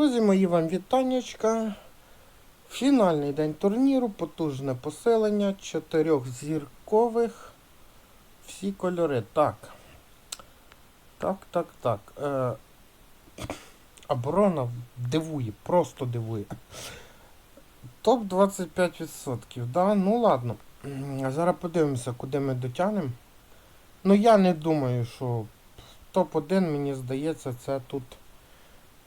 Друзі мої, вам вітаннячка. Фінальний день турніру, потужне поселення, чотирьохзіркових. Всі кольори. Так. Так, так, так. Е, оборона дивує, просто дивує. Топ 25%. Да? Ну ладно. Зараз подивимося, куди ми дотягнемо. Ну я не думаю, що топ-1, мені здається, це тут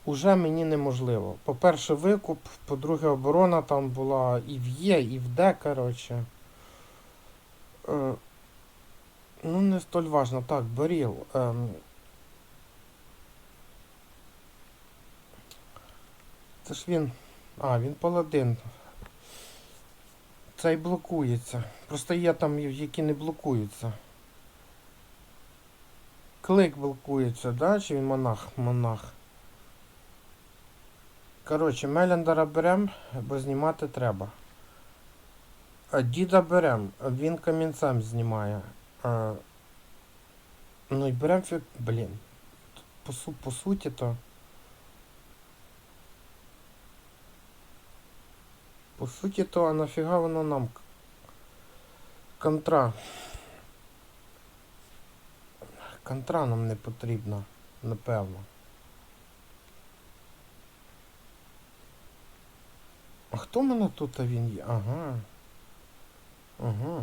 уже мені неможливо. По-перше, викуп, по-друге, оборона там була і в Є, і в Д, коротше. Е, ну, не столь важно. Так, Боріл. Ем, це ж він. А, він паладин. Цей блокується. Просто є там, які не блокуються. Клик блокується, да? Чи він монах? Монах. Коротше, Мелендера берем, бо знімати треба. А діда берем, він камінцем знімає. А, ну і берем фі... Блін. По, су... по суті то. По суті то, а нафіга воно нам контра. Контра нам не потрібна, напевно. А хто в мене тут а він є? Ага. Ага.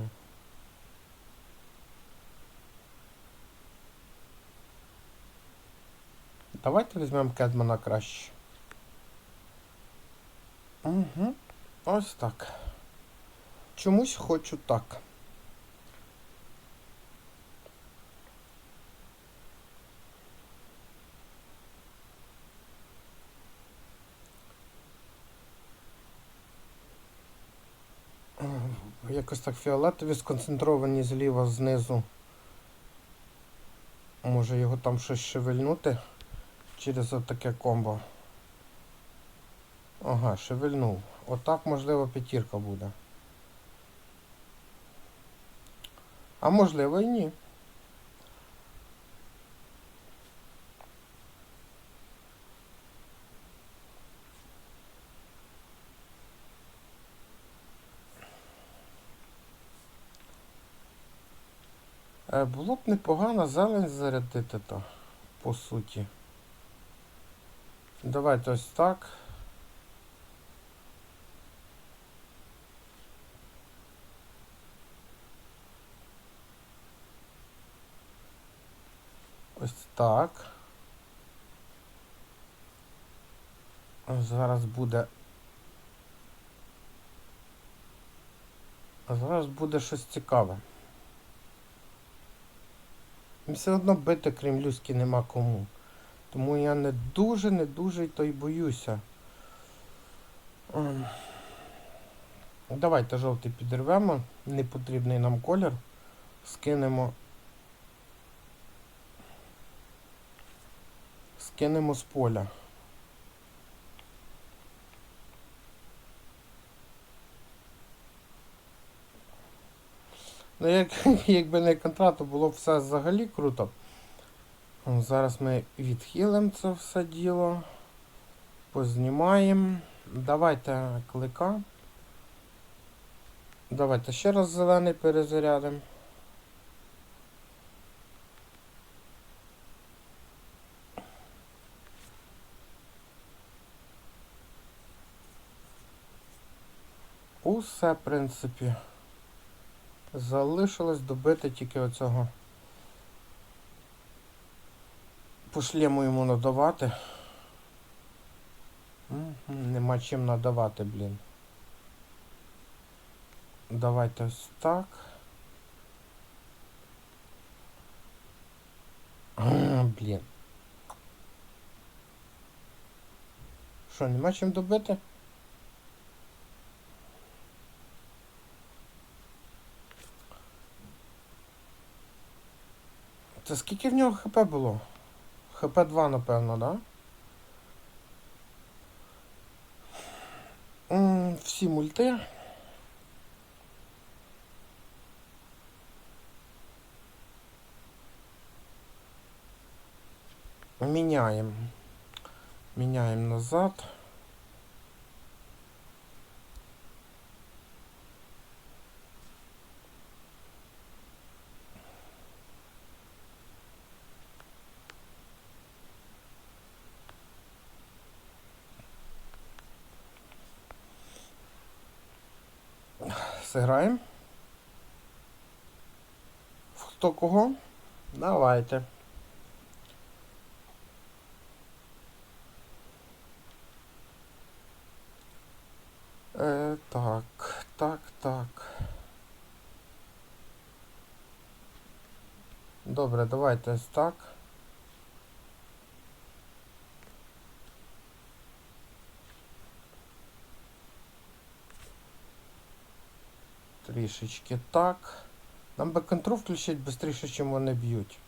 Давайте візьмемо Кедмана краще. Угу. Ось так. Чомусь хочу так. Якось так фіолетові сконцентровані зліва знизу. Може його там щось шевельнути через отаке комбо. Ага, шевельнув. Отак, можливо, п'ятірка буде. А можливо і ні. Було б непогано зелень зарядити то, по суті. Давайте ось так. Ось так. Зараз буде. Зараз буде щось цікаве. Все одно бити крім Люськи нема кому. Тому я не дуже, не дуже то й боюся. Ем. Давайте жовтий підірвемо. Непотрібний нам колір. Скинемо. Скинемо з поля. Ну, як, якби не контракт, то було б все взагалі круто. Зараз ми відхилимо це все діло. Познімаємо. Давайте клика. Давайте ще раз зелений перезарядимо. Усе, в принципі. Залишилось добити тільки оцього. По йому надавати. Нема чим надавати, блін. Давайте ось так. Блін. Що, нема чим добити? Це скільки в нього ХП було? ХП 2, напевно, да? Всі мульти. Міняємо. Міняємо назад. Зіграємо. Хто кого? Давайте. Е, так, так, так. Добре, давайте так. Трішечки так. Нам би контру включити швидше, ніж вони б'ють.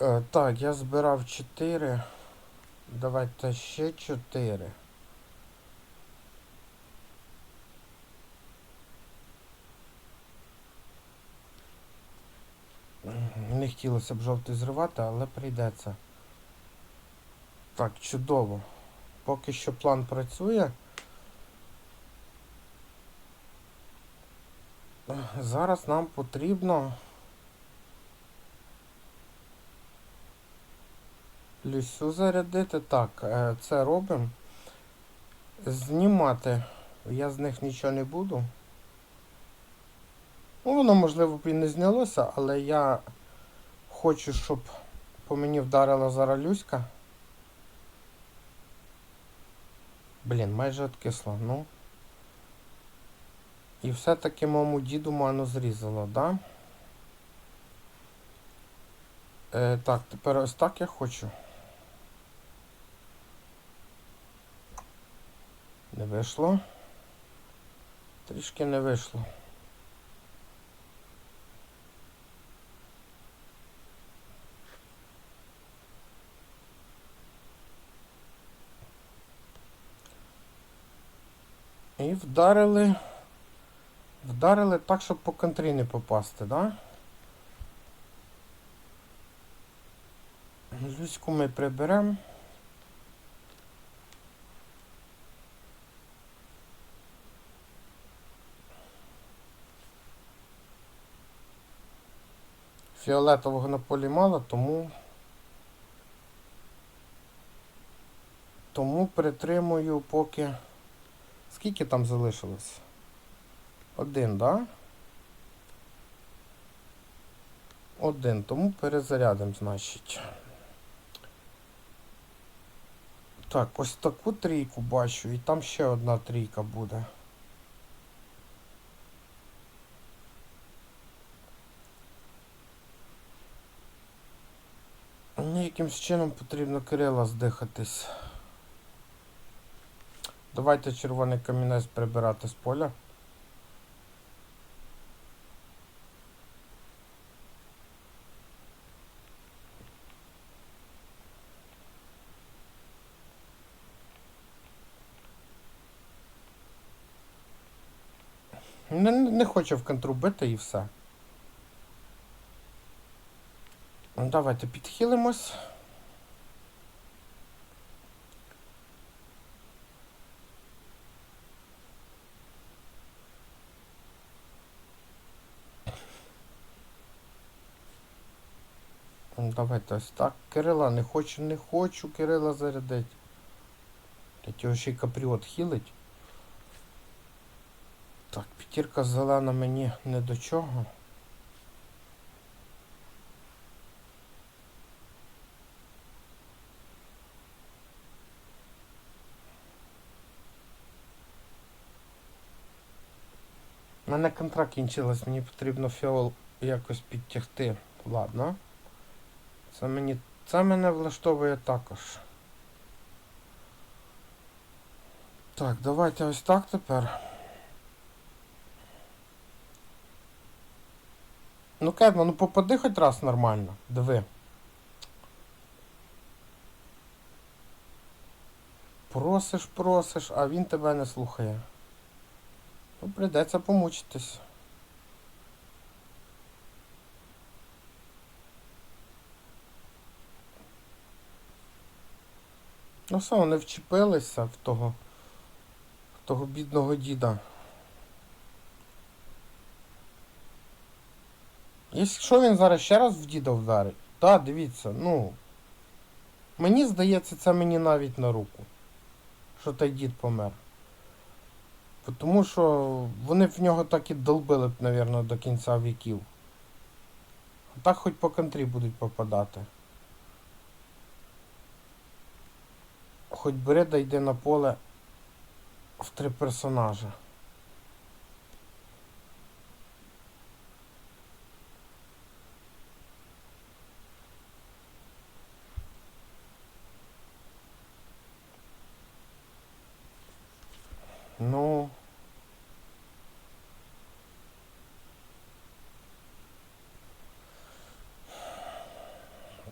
Е, так, я збирав 4. Давайте ще 4. Не хотілося б жовтий зривати, але прийдеться. Так, чудово. Поки що план працює. Зараз нам потрібно Люсю зарядити. Так, е, це робимо. Знімати я з них нічого не буду. Ну, воно, можливо, б і не знялося, але я хочу, щоб по мені вдарила зараз Люська. Блін, майже откисла, ну. І все-таки моєму діду ману зрізало, да? Е, так, тепер ось так я хочу. Не вийшло. Трішки не вийшло. І вдарили. Вдарили так, щоб по контрі не попасти, да? Люську ми приберемо. Фіолетового на полі мало, тому тому притримую поки. Скільки там залишилось? Один, да? Один, тому перезарядимо, значить. Так, ось таку трійку бачу, і там ще одна трійка буде. Мені якимсь чином потрібно Кирила здихатись. Давайте червоний камінець прибирати з поля. Не, хочу в контру бити і все. Ну, Давайте підхилимось. Ну, Давайте ось так. Кирила не хочу, не хочу Кирила зарядити. Блять, його ще й капріот хілить. Так, п'ятірка зелена мені не до чого. У мене контракт кінчилась, мені потрібно фіол якось підтягти. Ладно. Це мені... Це мене влаштовує також. Так, давайте ось так тепер. Ну, Кедма, ну попади хоч раз нормально. Диви. Просиш, просиш, а він тебе не слухає. Ну, прийдеться помучитись. Ну все, вони вчепилися в того, в того бідного діда. Якщо він зараз ще раз в діда вдарить, так, дивіться, ну. Мені здається, це мені навіть на руку. Що той дід помер. Тому що вони в нього так і долбили б, мабуть, до кінця віків. А так хоч по контрі будуть попадати. Хоч бери да йди на поле в три персонажа. Ну.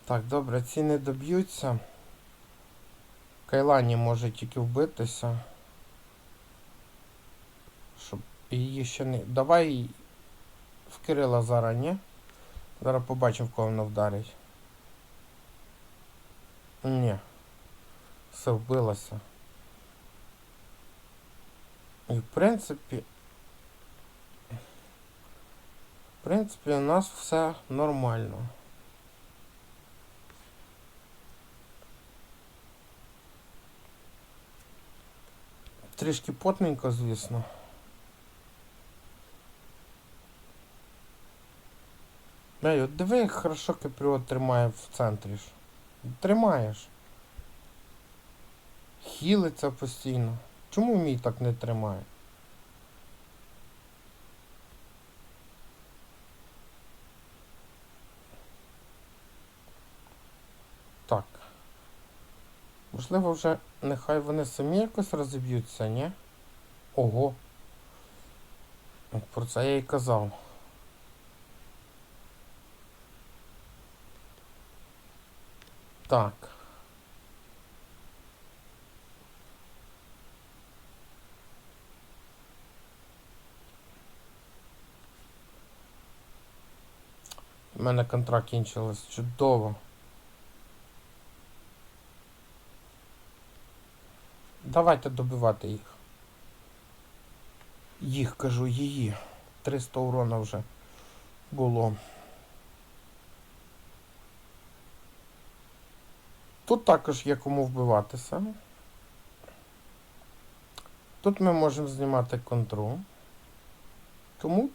Так, добре, ці не доб'ються. Кайлані може тільки вбитися. Щоб її ще не. Давай в Кирила зараз, ні? Зараз побачимо, в кого вона вдарить. Ні. Все вбилося. І в принципі. В принципі, у нас все нормально. Трішки потненько, звісно. Ей, от диви, як хорошо кипріот тримає в центрі ж. Тримаєш. Хілиться постійно. Чому мій так не тримає? Так. Можливо, вже нехай вони самі якось розіб'ються, ні? Ого. Про це я і казав. Так. У мене контракт кінчилось чудово. Давайте добивати їх. Їх кажу, її. 300 урона вже було. Тут також є кому вбиватися. Тут ми можемо знімати контру. Тому.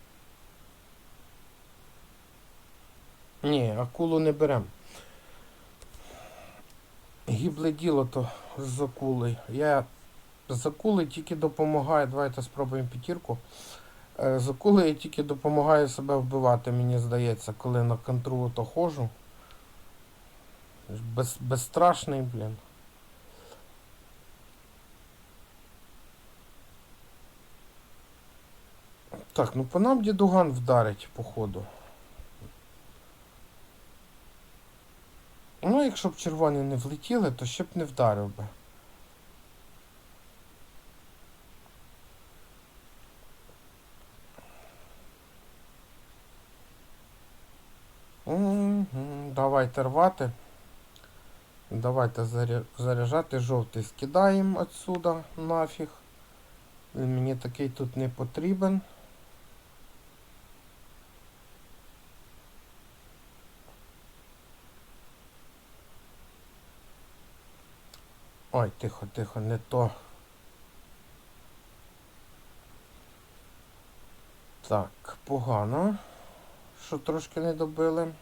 Ні, акулу не беремо. Гібле діло то з акули. Я з акули тільки допомагаю. Давайте спробуємо п'ятірку. Е, З акули я тільки допомагаю себе вбивати, мені здається, коли на контру то ходжу. Без, безстрашний, блін. Так, ну по нам дідуган вдарить, походу. Ну, якщо б червоні не влетіли, то ще б не вдарив би. Давайте рвати. Давайте заряджати жовтий скидаємо отсюда нафіг. Він мені такий тут не потрібен. Ой, тихо, тихо, не то. Так, погано. Що трошки не добили.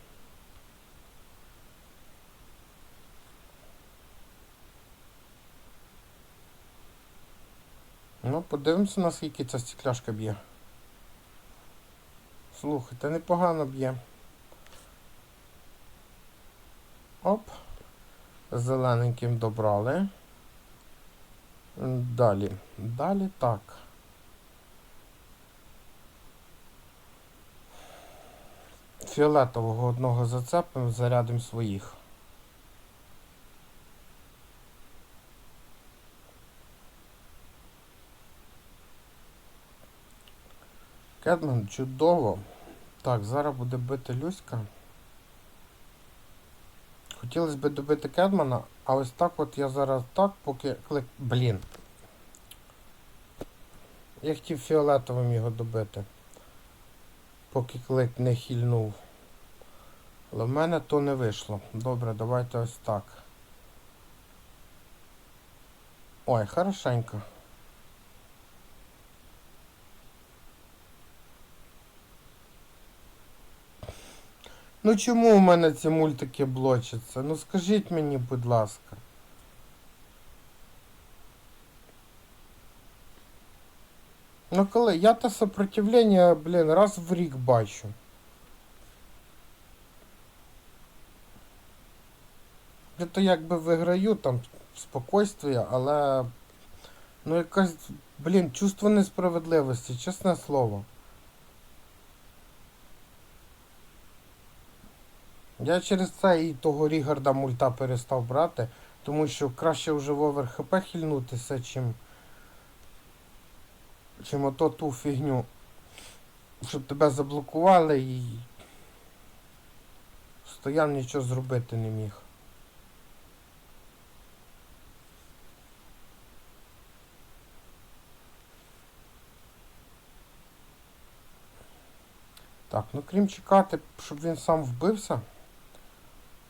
Ну, подивимося, наскільки ця стекляшка б'є. Слухайте, непогано б'є. Оп. Зелененьким добрали. Далі. Далі так. Фіолетового одного зацепимо, зарядимо своїх. Кедман чудово. Так, зараз буде бити Люська. Хотілося б добити Кедмана, а ось так от я зараз так, поки клик. Блін. Я хотів фіолетовим його добити. Поки клик не хильнув. Але в мене то не вийшло. Добре, давайте ось так. Ой, хорошенько. Ну чому у мене ці мультики блочаться? Ну скажіть мені, будь ласка. Ну коли я те сопротивлення, блін, раз в рік бачу. Я то якби виграю там спокойствие, але. Ну якась, блін, чувство несправедливості, чесне слово. Я через це і того Рігарда мульта перестав брати, тому що краще вже в овер хп хильнутися, чим. Чим ото ту фігню. Щоб тебе заблокували і. Стояв нічого зробити не міг. Так, ну крім чекати, щоб він сам вбився,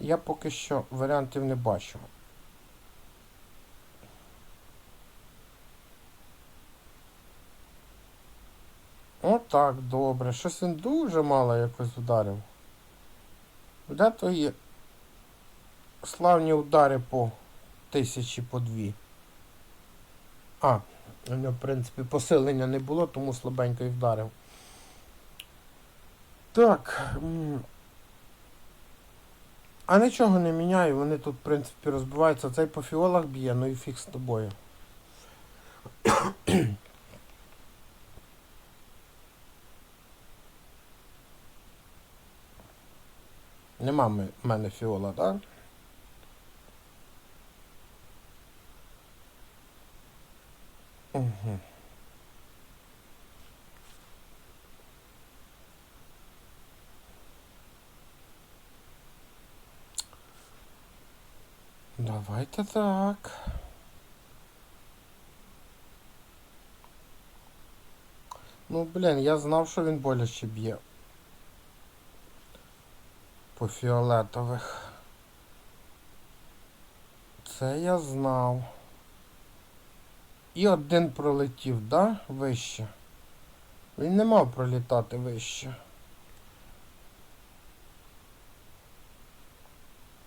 я поки що варіантів не бачу. Отак, добре. Щось він дуже мало якось ударив. Де твої славні удари по тисячі по дві? А, у нього, в принципі, посилення не було, тому слабенько і вдарив. Так. А нічого не міняю, вони тут, в принципі, розбиваються. Цей по фіолах б'є, ну і фіг з тобою. Нема в мене фіола, так? Угу. Давайте так. Ну, блін, я знав, що він боляче б'є. По фіолетових. Це я знав. І один пролетів, да? Вище. Він не мав пролітати вище.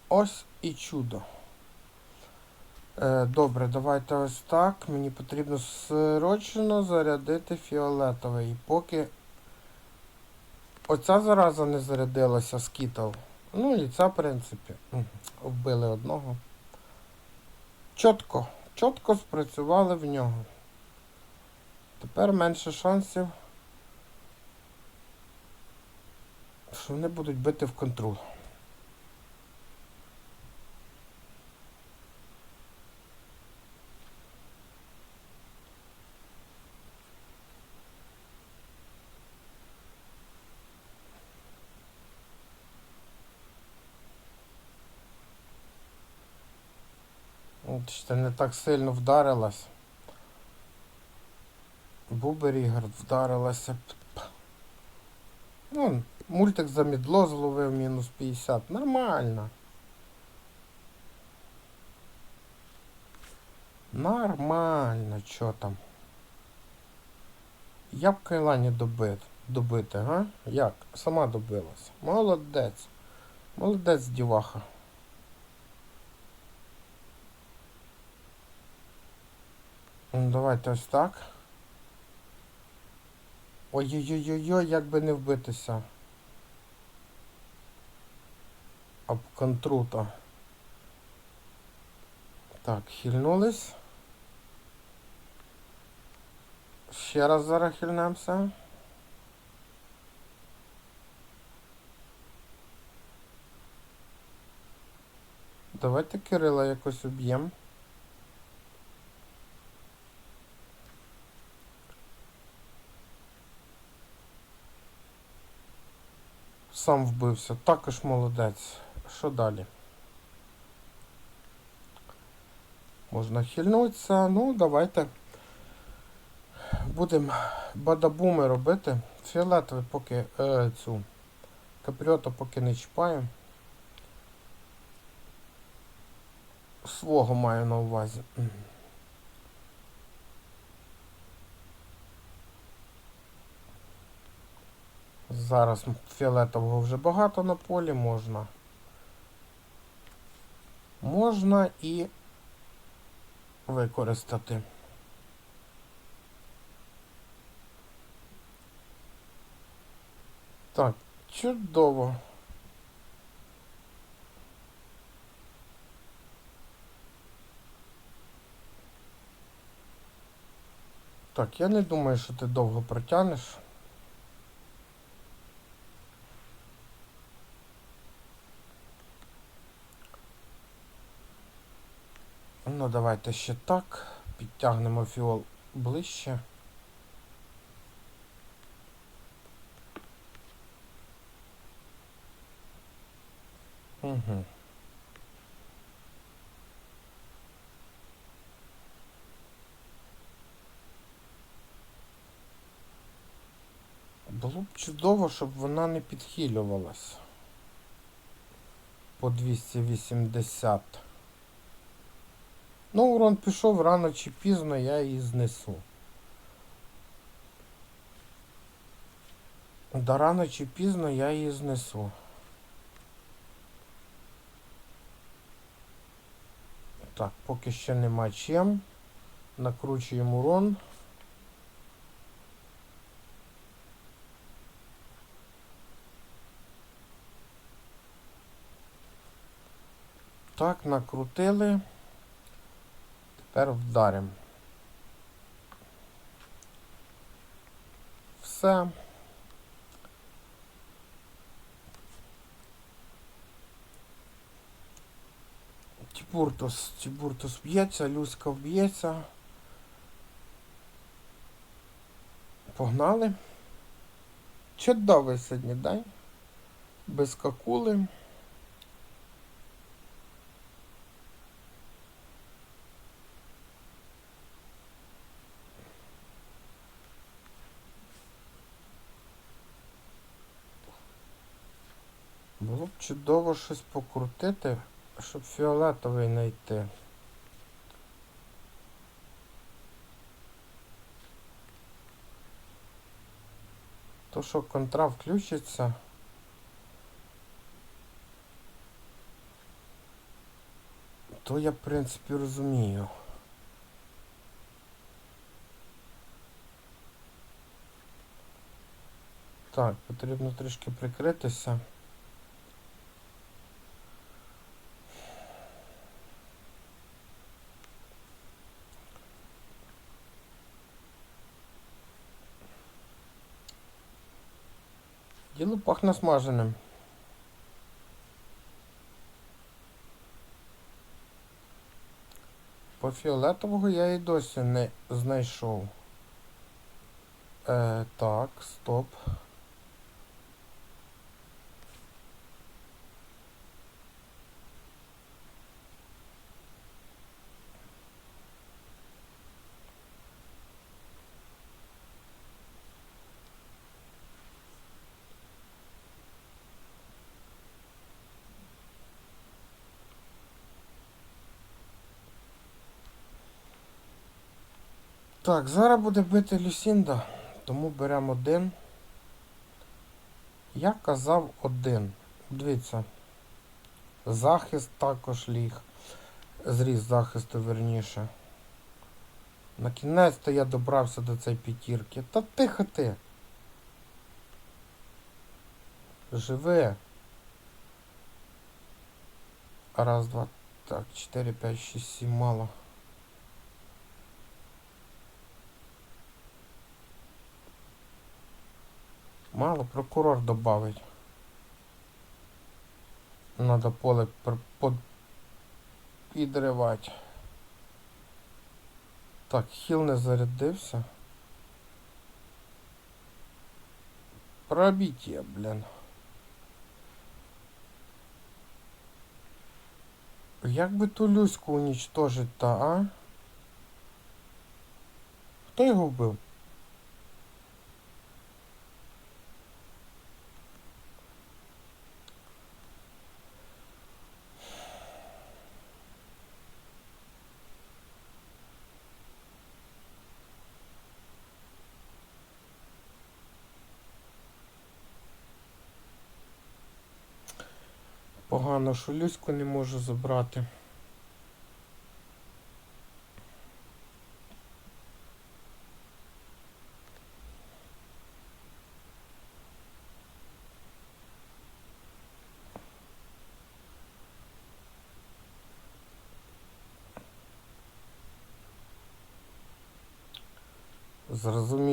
Ось і чудо. Е, добре, давайте ось так. Мені потрібно срочно зарядити фіолетовий. Поки оця зараза не зарядилася з кітов. Ну і ця, в принципі. Вбили одного. Чітко. Чітко спрацювали в нього. Тепер менше шансів. Що вони будуть бити в контроль. Ще не так сильно вдарилась. Буберігард вдарилася. Ну, мультик за мідло зловив мінус 50. Нормально. Нормально, чо там. Я б Кайлані добит, добити, га? Як? Сама добилася. Молодець. Молодець, діваха. Ну, Давайте ось так. Ой-ой-ой-ой, як би не вбитися. Об контрута. Так, хильнулись. Ще раз зараз хильнемося. Давайте Кирила якось уб'ємо. сам вбився. Також молодець. Що далі? Можна хильнутися. Ну, давайте будемо бадабуми робити. Фіолетовий поки е, цю капріоту поки не чіпаємо. Свого маю на увазі. Зараз фіолетового вже багато на полі можна. Можна і використати. Так, чудово. Так, я не думаю, що ти довго протягнеш. Давайте ще так. Підтягнемо фіол ближче. Угу. Було б чудово, щоб вона не підхилювалась по 280. Ну, урон пішов рано чи пізно, я її знесу. Да рано чи пізно я її знесу. Так, поки ще нема чим. Накручуємо урон. Так, накрутили. Тепер вдаримо. Все. Тібуртус, Тібуртус б'ється, Люська б'ється. Погнали. Чудовий сьогодні день. Без какули. Було б чудово щось покрутити, щоб фіолетовий знайти. То, що контра включиться. То я, в принципі, розумію. Так, потрібно трішки прикритися. Діло пахне смаженим. По фіолетового я і досі не знайшов. Е, Так, стоп. Так, зараз буде бити Люсінда, тому беремо один. Я казав один. Дивіться. Захист також ліг. Зріз захисту верніше. На кінець то я добрався до цієї п'ятірки. Та тихо ти. Живе. Раз, два, так, чотири, п'ять, шість, сім, мало. Мало прокурор добавить. Надо поле под... підривати. Так, хіл не зарядився. Пробиття, блін. Як би ту Люську унічтожить та, а? Хто його вбив? Погано, що Люську не можу забрати. Зрозуміло.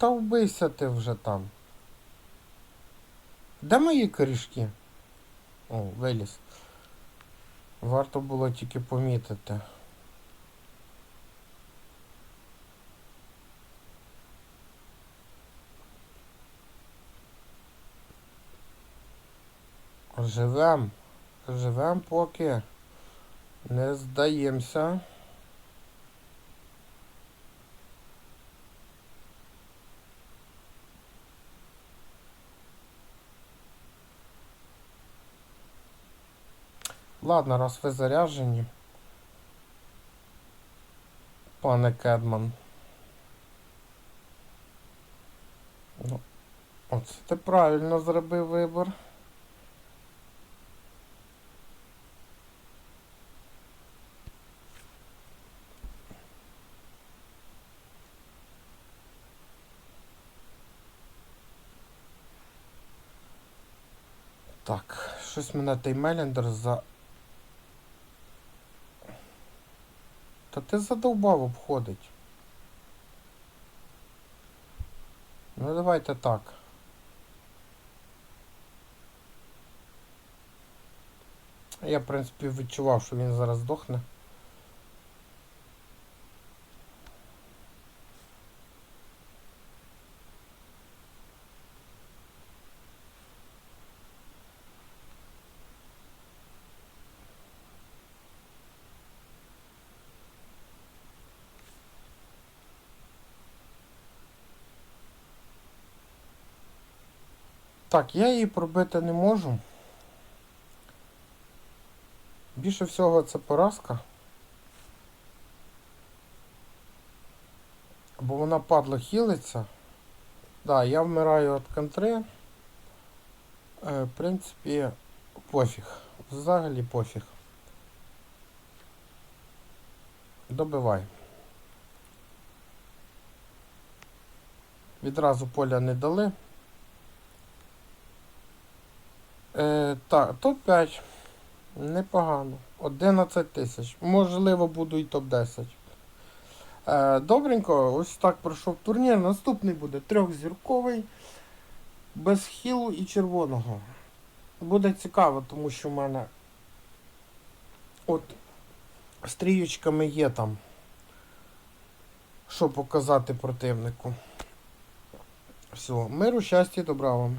Та вбийся ти вже там. Де мої корішки? О, виліз. Варто було тільки помітити. Живем. Живем поки. Не здаємося. Ладно, раз ви заряжені. Пане Кедман. Ну, оце ти правильно зробив вибір. Так, щось мене той за. Та ти задовбав обходить. Ну давайте так. Я, в принципі, відчував, що він зараз здохне. Так, я її пробити не можу. Більше всього це поразка. Бо вона падло хілиться. Да, я вмираю від контри. Е, в принципі, пофіг. Взагалі пофіг. Добивай. Відразу поля не дали. Е, так, топ-5. Непогано. 11 тисяч. Можливо, буду і топ-10. Е, добренько, ось так пройшов турнір. Наступний буде трьохзірковий. Без хілу і червоного. Буде цікаво, тому що в мене от стріючками є там. Що показати противнику. Все, миру, щастя, добра вам.